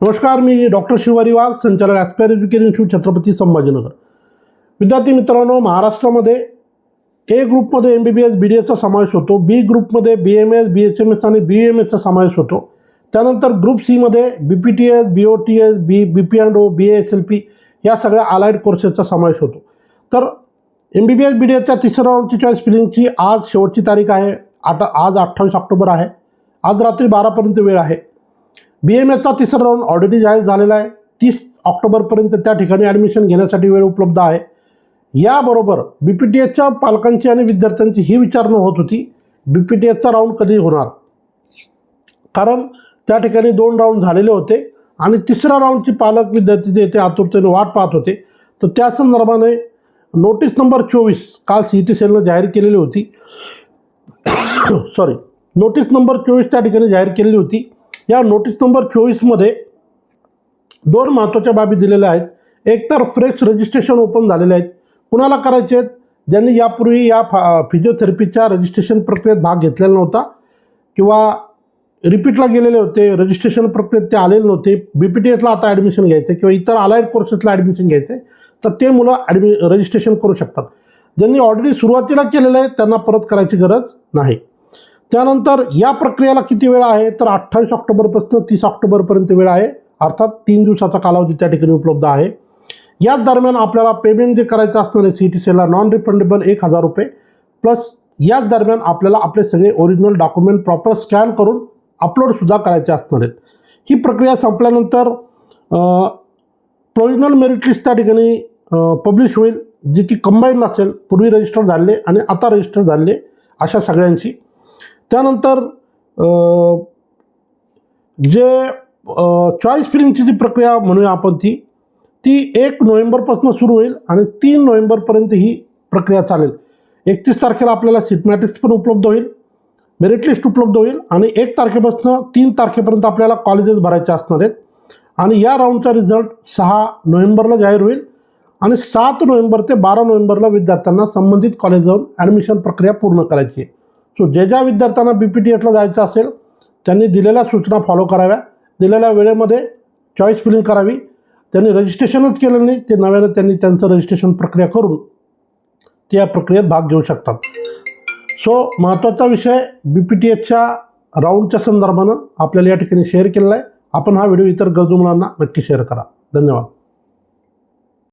नमस्कार मी डॉक्टर शिवारी वाघ संचालक aspire education institute Chhatrapati Sambhajinagar. विद्यार्थी मित्रांनो महाराष्ट्रामध्ये ए ग्रुपमध्ये M B B S B D एसचा समावेश होतो. बी ग्रुपमध्ये B M S B H M S आणि बी एम एसचा समावेश होतो. त्यानंतर ग्रुप सीमध्ये B P T S B O T S B B P and O B S L P या सगळ्या अलाइड कोर्सेसचा समावेश होतो. तर M B B S B D एसच्या तिसऱ्या राऊंडची चॉईस फिलिंगची आज शेवटची तारीख आहे. आता आज अठ्ठावीस ऑक्टोबर आहे. आज रात्री बारापर्यंत वेळ आहे. बी एम एसचा तिसरा राऊंड ऑलरेडी जाहीर झालेला आहे. तीस ऑक्टोबरपर्यंत त्या ठिकाणी ॲडमिशन घेण्यासाठी वेळ उपलब्ध आहे. याबरोबर बी पी टी एचच्या पालकांची आणि विद्यार्थ्यांची ही विचारणा होत होती. बी पी टी एचचा राऊंड कधी होणार. कारण त्या ठिकाणी दोन राऊंड झालेले होते आणि तिसऱ्या राऊंडची पालक विद्यार्थी जे ते आतुरतेने वाट पाहत होते. तर त्या संदर्भाने नोटीस नंबर चोवीस काल सी टी सेलनं जाहीर केलेली होती. सॉरी नोटीस नंबर चोवीस त्या ठिकाणी जाहीर केलेली होती. या नोटीस नंबर चोवीसमध्ये दोन महत्त्वाच्या बाबी दिलेल्या आहेत. एकतर फ्रेश रजिस्ट्रेशन ओपन झालेले आहेत. कुणाला करायचे आहेत? ज्यांनी यापूर्वी या फा फिजिओथेरपीच्या रजिस्ट्रेशन प्रक्रियेत भाग घेतलेला नव्हता किंवा रिपीटला गेलेले होते रजिस्ट्रेशन प्रक्रियेत ते आलेले नव्हते. बी पी टी एसला आता ॲडमिशन घ्यायचं आहे किंवा इतर अलाइड कोर्सेसला ॲडमिशन घ्यायचं आहे तर ते मुलं ॲडमि रजिस्ट्रेशन करू शकतात. ज्यांनी ऑलरेडी सुरुवातीला केलेलं आहे त्यांना परत करायची गरज नाही. त्यानंतर या प्रक्रियेला किती वेळ आहे? तर अठ्ठावीस ऑक्टोबरपासून तीस ऑक्टोबरपर्यंत वेळ आहे. अर्थात तीन दिवसाचा कालावधी त्या ठिकाणी उपलब्ध आहे. याच दरम्यान आपल्याला पेमेंट जे करायचं असणार आहे सी टी सीला नॉन रिफंडेबल एक हजार रुपये. प्लस याच दरम्यान आपल्याला आपले सगळे ओरिजिनल डॉक्युमेंट प्रॉपर स्कॅन करून अपलोडसुद्धा करायचे असणार आहेत. ही प्रक्रिया संपल्यानंतर प्रोविजनल मेरिट लिस्ट त्या ठिकाणी पब्लिश होईल. जी की कंबाईंड असेल पूर्वी रजिस्टर झाले आणि आता रजिस्टर झाले अशा सगळ्यांची. त्यानंतर जे चॉईस फिलिंगची जी प्रक्रिया म्हणूया आपण ती ती एक नोव्हेंबरपासून सुरू होईल आणि तीन नोव्हेंबरपर्यंत ही प्रक्रिया चालेल. एकतीस तारखेला आपल्याला सीट मॅट्रिक्स पण उपलब्ध होईल मेरिट लिस्ट उपलब्ध होईल आणि एक तारखेपासून तीन तारखेपर्यंत आपल्याला कॉलेजेस भरायचे असणार आहेत. आणि या राऊंडचा रिझल्ट सहा नोव्हेंबरला जाहीर होईल आणि सात नोव्हेंबर ते बारा नोव्हेंबरला विद्यार्थ्यांना संबंधित कॉलेज जाऊन ॲडमिशन प्रक्रिया पूर्ण करायची आहे. सो जे ज्या विद्यार्थ्यांना बी पी टी एसला जायचं असेल त्यांनी दिलेल्या सूचना फॉलो कराव्या. दिलेल्या वेळेमध्ये चॉईस फिलिंग करावी. त्यांनी रजिस्ट्रेशनच केलं नाही. ते नव्यानं त्यांनी त्यांचं रजिस्ट्रेशन प्रक्रिया करून ते या प्रक्रियेत भाग घेऊ शकतात. सो महत्त्वाचा विषय बी पी टी एसच्या राऊंडच्या संदर्भानं आपल्याला या ठिकाणी शेअर केलेला आहे. आपण हा व्हिडिओ इतर गरजू मुलांना नक्की शेअर करा. धन्यवाद.